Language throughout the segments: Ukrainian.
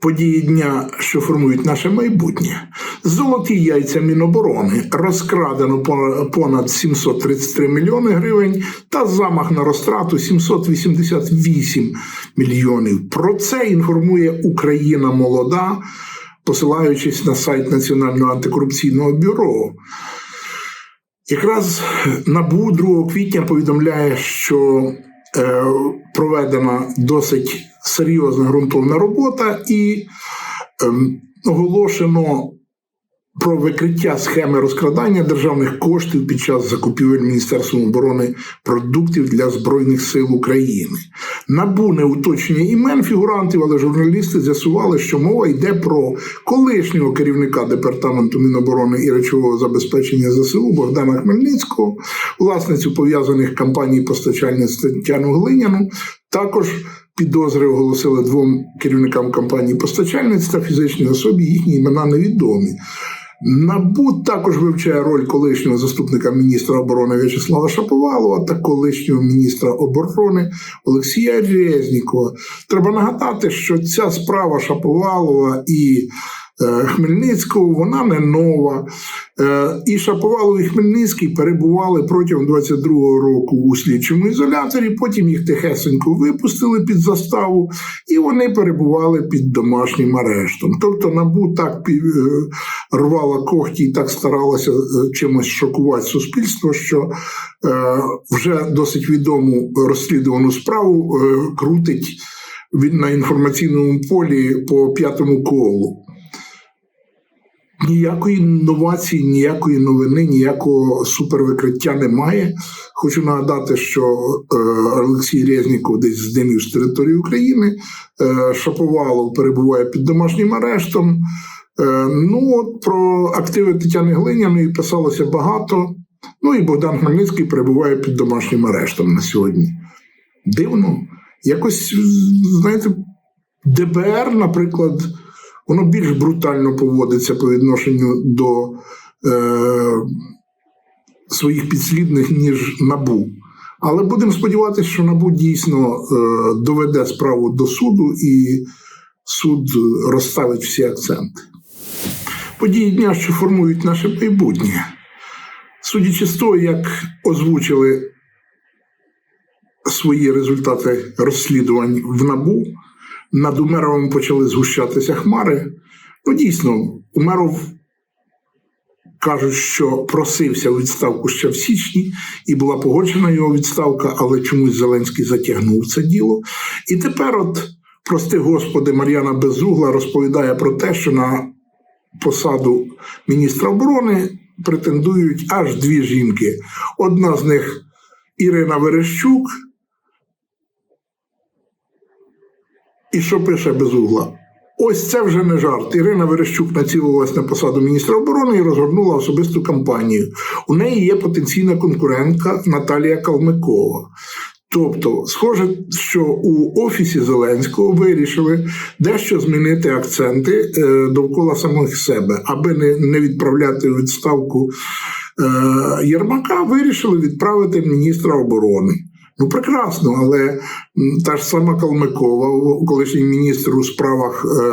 Події дня, що формують наше майбутнє. Золоті яйця Міноборони розкрадено по- понад 733 мільйони гривень та замах на розтрату 788 мільйонів. Про це інформує Україна молода, посилаючись на сайт Національного антикорупційного бюро. Якраз НАБУ 2 квітня повідомляє, що е, проведена досить серйозна ґрунтовна робота і ем, оголошено про викриття схеми розкрадання державних коштів під час закупівель Міністерством оборони продуктів для Збройних сил України. НАБУ не уточнює імен фігурантів, але журналісти з'ясували, що мова йде про колишнього керівника департаменту Міноборони і речового забезпечення ЗСУ Богдана Хмельницького, власницю пов'язаних кампаній постачальництва Тетяну Глиняну. Також підозри оголосили двом керівникам компанії постачальництва фізичній особі, їхні імена невідомі. НАБУ також вивчає роль колишнього заступника міністра оборони В'ячеслава Шаповалова та колишнього міністра оборони Олексія Резнікова. Треба нагадати, що ця справа Шаповалова і Хмельницького вона не нова. Е, І Шаповалов і Хмельницький перебували протягом 22-го року у слідчому ізоляторі. Потім їх тихесенько випустили під заставу, і вони перебували під домашнім арештом. Тобто набу так е, рвала когті і так старалася е, чимось шокувати суспільство, що е, вже досить відому розслідувану справу е, крутить від- на інформаційному полі по п'ятому колу. Ніякої інновації, ніякої новини, ніякого супервикриття немає. Хочу нагадати, що е, Олексій Резніков десь з з території України, е, Шаповалов перебуває під домашнім арештом. Е, ну, от про активи Тетяни Глиняної писалося багато. Ну і Богдан Хмельницький перебуває під домашнім арештом на сьогодні. Дивно. Якось, знаєте, ДБР, наприклад, воно більш брутально поводиться по відношенню до е, своїх підслідних, ніж НАБУ. Але будемо сподіватися, що НАБУ дійсно е, доведе справу до суду і суд розставить всі акценти. Події дня, що формують наше майбутнє. Судячи з того, як озвучили свої результати розслідувань в НАБУ, над Умеровим почали згущатися хмари. Ну, дійсно, Умеров кажуть, що просився у відставку ще в січні, і була погоджена його відставка, але чомусь Зеленський затягнув це діло. І тепер, от, прости господи, Мар'яна Безугла розповідає про те, що на посаду міністра оборони претендують аж дві жінки. Одна з них Ірина Верещук. І що пише Безугла? Ось це вже не жарт. Ірина Верещук націлилась на посаду міністра оборони і розгорнула особисту кампанію. У неї є потенційна конкурентка Наталія Калмикова. Тобто, схоже, що у офісі Зеленського вирішили дещо змінити акценти е, довкола самих себе, аби не, не відправляти у відставку е, Єрмака, вирішили відправити міністра оборони. Ну, прекрасно, але та ж сама Калмикова, колишній міністр у справах е,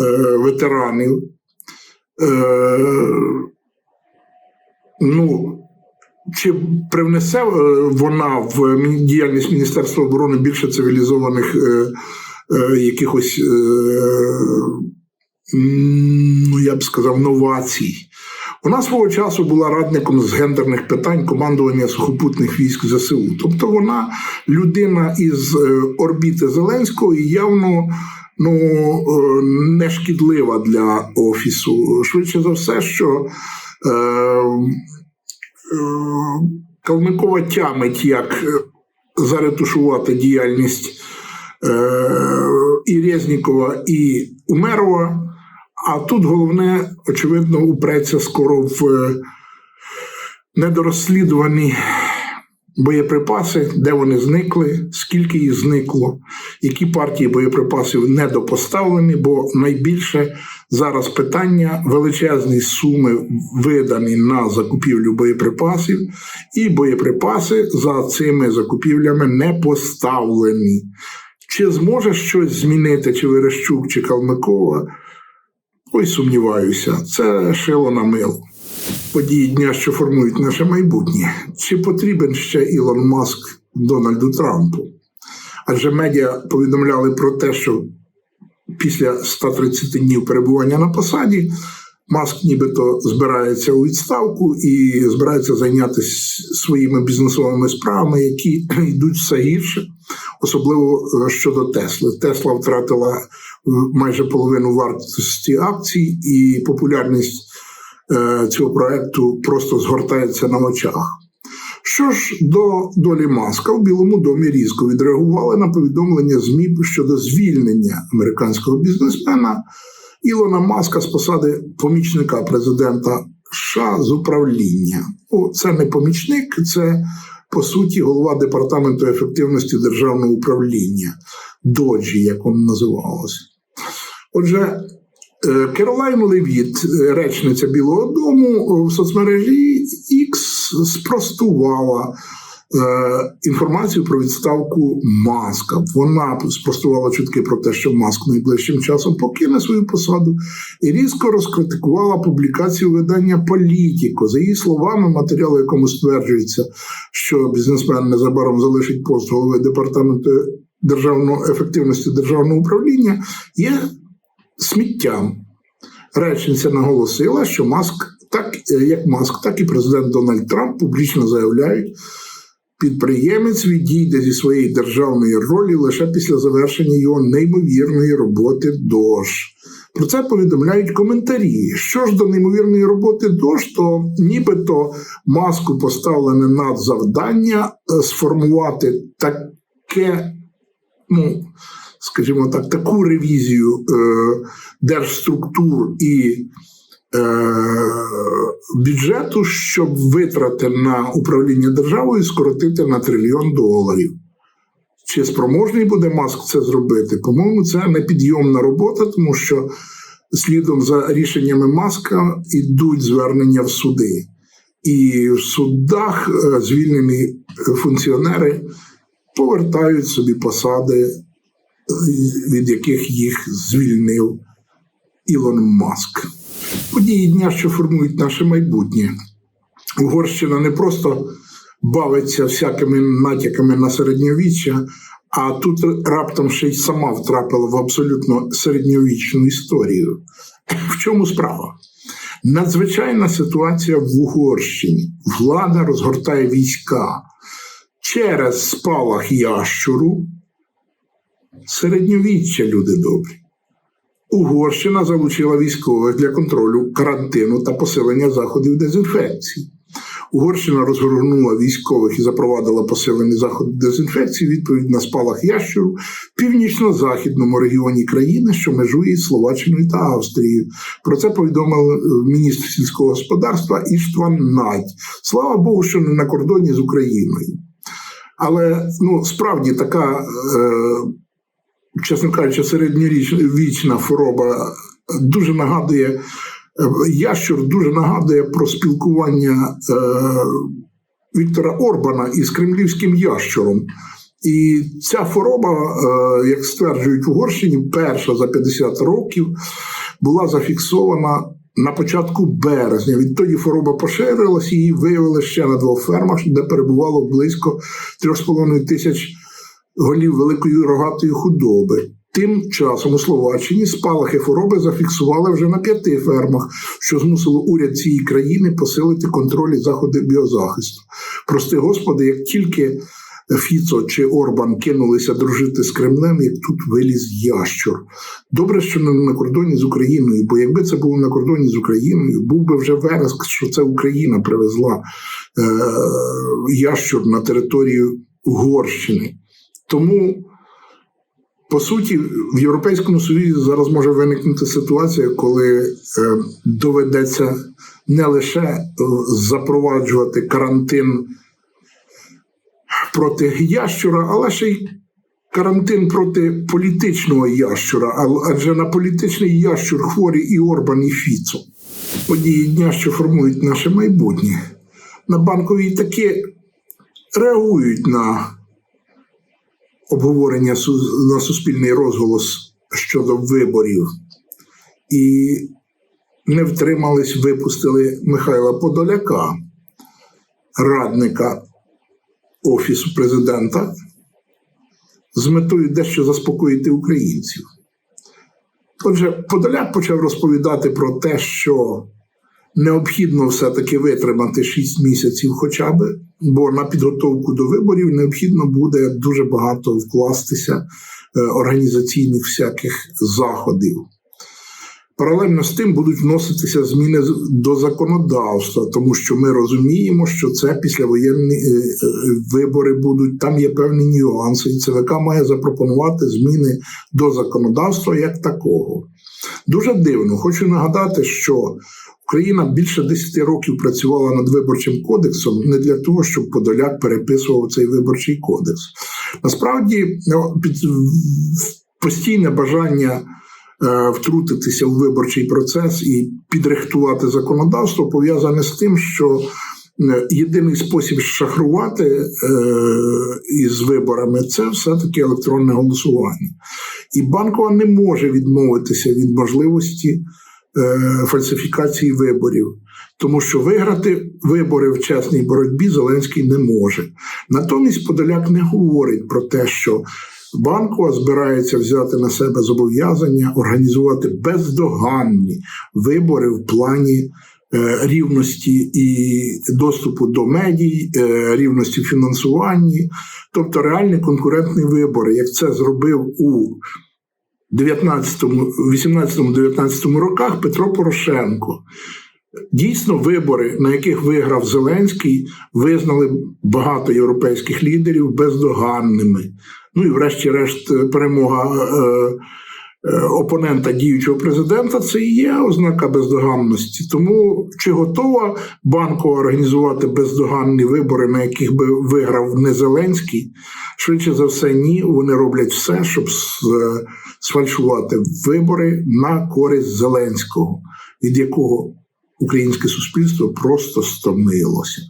е, ветеранів. Е, ну, чи привнесе е, вона в діяльність Міністерства оборони більше цивілізованих е, е, якихось, е, ну я б сказав, новацій? Вона свого часу була радником з гендерних питань командування сухопутних військ ЗСУ. Тобто вона людина із е, орбіти Зеленського і явно ну, е, не шкідлива для офісу. Швидше за все, що е, е, Калмикова тямить, як е, заретушувати діяльність е, і Резнікова, і Умерова. А тут головне, очевидно, упреться скоро в е, недорозслідувані боєприпаси, де вони зникли, скільки їх зникло, які партії боєприпасів недопоставлені, бо найбільше зараз питання величезні суми видані на закупівлю боєприпасів, і боєприпаси за цими закупівлями не поставлені. Чи зможе щось змінити, чи Верещук, чи Калмикова? Ой, сумніваюся, це шило на мило. Події дня, що формують наше майбутнє. Чи потрібен ще Ілон Маск Дональду Трампу? Адже медіа повідомляли про те, що після 130 днів перебування на посаді Маск нібито збирається у відставку і збирається зайнятися своїми бізнесовими справами, які йдуть все гірше, особливо е, щодо Тесли. Тесла втратила е, майже половину вартості акцій, і популярність е, цього проекту просто згортається на очах. Що ж до долі маска у Білому домі різко відреагували на повідомлення ЗМІ щодо звільнення американського бізнесмена Ілона Маска з посади помічника президента США з управління. О, це не помічник, це по суті голова департаменту ефективності державного управління доджі, як воно називалося. Отже, е, Керолайн Левіт, е, речниця Білого Дому, в соцмережі X спростувала е, інформацію про відставку Маска. Вона спростувала чутки про те, що Маск найближчим часом покине свою посаду, і різко розкритикувала публікацію видання Політіко. За її словами, матеріал, якому стверджується, що бізнесмен незабаром залишить пост голови департаменту державної ефективності державного управління, є сміттям. Речниця наголосила, що Маск, так е, як Маск, так і президент Дональд Трамп публічно заявляють, підприємець відійде зі своєї державної ролі лише після завершення його неймовірної роботи ДОЖ. Про це повідомляють коментарі. Що ж до неймовірної роботи ДОЖ, то нібито маску поставлене надзавдання е, сформувати таке, ну скажімо так, таку ревізію е, держструктур і бюджету, щоб витрати на управління державою скоротити на трильйон доларів. Чи спроможний буде Маск це зробити? По-моєму, це непідйомна робота, тому що слідом за рішеннями Маска йдуть звернення в суди. І в судах е, звільнені функціонери повертають собі посади від яких їх звільнив Ілон Маск. Події дня, що формують наше майбутнє. Угорщина не просто бавиться всякими натяками на середньовіччя, а тут раптом ще й сама втрапила в абсолютно середньовічну історію. В чому справа? Надзвичайна ситуація в Угорщині. Влада розгортає війська через спалах ящуру, середньовіччя, люди добрі. Угорщина залучила військових для контролю карантину та посилення заходів дезінфекції. Угорщина розгорнула військових і запровадила посилені заходи дезінфекції відповідь на спалах ящуру в північно-західному регіоні країни, що межує з Словаччиною та Австрією. Про це повідомив міністр сільського господарства Іштван Надь. Слава Богу, що не на кордоні з Україною. Але ну справді така. Е, чесно кажучи, середньовічна хвороба дуже нагадує, е, ящур дуже нагадує про спілкування е, Віктора Орбана із кремлівським ящуром. І ця хвороба, е, як стверджують в Угорщині, перша за 50 років була зафіксована на початку березня. Відтоді хвороба поширилась, її виявили ще на двох фермах, де перебувало близько 3,5 тисяч голів великої рогатої худоби. Тим часом у Словаччині спалахи хвороби зафіксували вже на п'яти фермах, що змусило уряд цієї країни посилити контроль і заходи біозахисту. Прости господи, як тільки Фіцо чи Орбан кинулися дружити з Кремлем, як тут виліз ящур. Добре, що не на кордоні з Україною, бо якби це було на кордоні з Україною, був би вже вереск, що це Україна привезла е- ящур на територію Угорщини. Тому, по суті, в Європейському Союзі зараз може виникнути ситуація, коли е, доведеться не лише е, запроваджувати карантин проти ящура, але ще й карантин проти політичного ящура, адже на політичний ящур хворі і Орбан, і Фіцо. Події дня, що формують наше майбутнє. На банковій таки реагують на обговорення на суспільний розголос щодо виборів і не втримались, випустили Михайла Подоляка, радника Офісу президента, з метою дещо заспокоїти українців. Отже, Подоляк почав розповідати про те, що необхідно все-таки витримати 6 місяців хоча б, бо на підготовку до виборів необхідно буде дуже багато вкластися е, організаційних всяких заходів. Паралельно з тим будуть вноситися зміни до законодавства, тому що ми розуміємо, що це післявоєнні е, е, вибори будуть. Там є певні нюанси, і ЦВК має запропонувати зміни до законодавства як такого. Дуже дивно. Хочу нагадати, що Україна більше 10 років працювала над виборчим кодексом не для того, щоб Подоляк переписував цей виборчий кодекс. Насправді, ну, під постійне бажання е, втрутитися у виборчий процес і підрихтувати законодавство пов'язане з тим, що е, єдиний спосіб шахрувати е, із виборами це все-таки електронне голосування. І банкова не може відмовитися від можливості фальсифікації виборів, тому що виграти вибори в чесній боротьбі Зеленський не може. Натомість Подоляк не говорить про те, що Банкова збирається взяти на себе зобов'язання організувати бездоганні вибори в плані е, рівності і доступу до медій, е, рівності в фінансуванні, тобто реальні конкурентні вибори, як це зробив у 18-19 роках Петро Порошенко. Дійсно, вибори, на яких виграв Зеленський, визнали багато європейських лідерів бездоганними. Ну і, врешті-решт, е, перемога е, опонента діючого президента це і є ознака бездоганності. Тому чи готова банкова організувати бездоганні вибори, на яких би виграв не Зеленський? Швидше за все, ні. Вони роблять все, щоб е, сфальшувати вибори на користь Зеленського, від якого українське суспільство просто стомилося.